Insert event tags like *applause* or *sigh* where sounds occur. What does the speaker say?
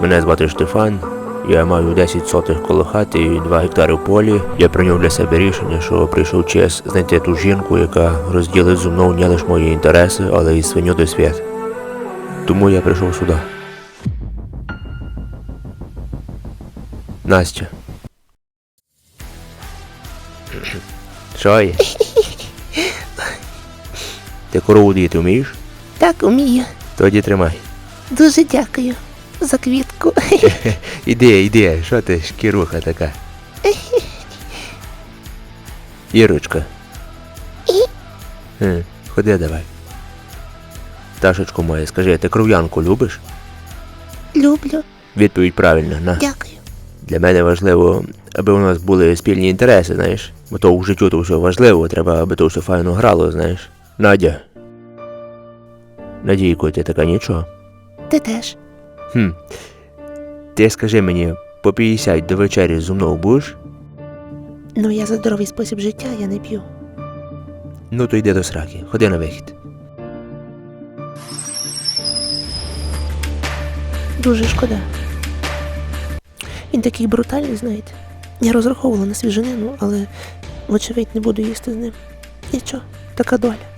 Мене звати Штефан. Я маю 10 сотих коло хати і 2 гектари в полі. Я прийняв для себе рішення, що прийшов час знайти ту жінку, яка розділить зі мною не лише мої інтереси, але й свиню до свят. Тому я прийшов сюди. Настя. *clears throat* Що є? *laughs* Ти корову діяти вмієш? Так, умію. Тоді тримай. Дуже дякую за квітку. *laughs* Іди, іди, що ти шкіруха така? *laughs* Ірочка. Е, Ходи давай. Пташечку моя, скажи, ти кров'янку любиш? Люблю. Відповідь правильна, на. Дякую. Для мене важливо, аби у нас були спільні інтереси, знаєш. Бо то в життю то все важливо, треба, аби то все файно грало, знаєш. Надя. Надійко, ти така нічого. Ти теж. Хм. Ти скажи мені, по 50 до вечері зі мною будеш? Ну, я за здоровий спосіб життя, я не п'ю. Ну то йди до сраки, ходи на вихід. Дуже шкода. Він такий брутальний, знаєте. Я розраховувала на свіжинину, але, вочевидь, не буду їсти з ним. Нічого, така доля.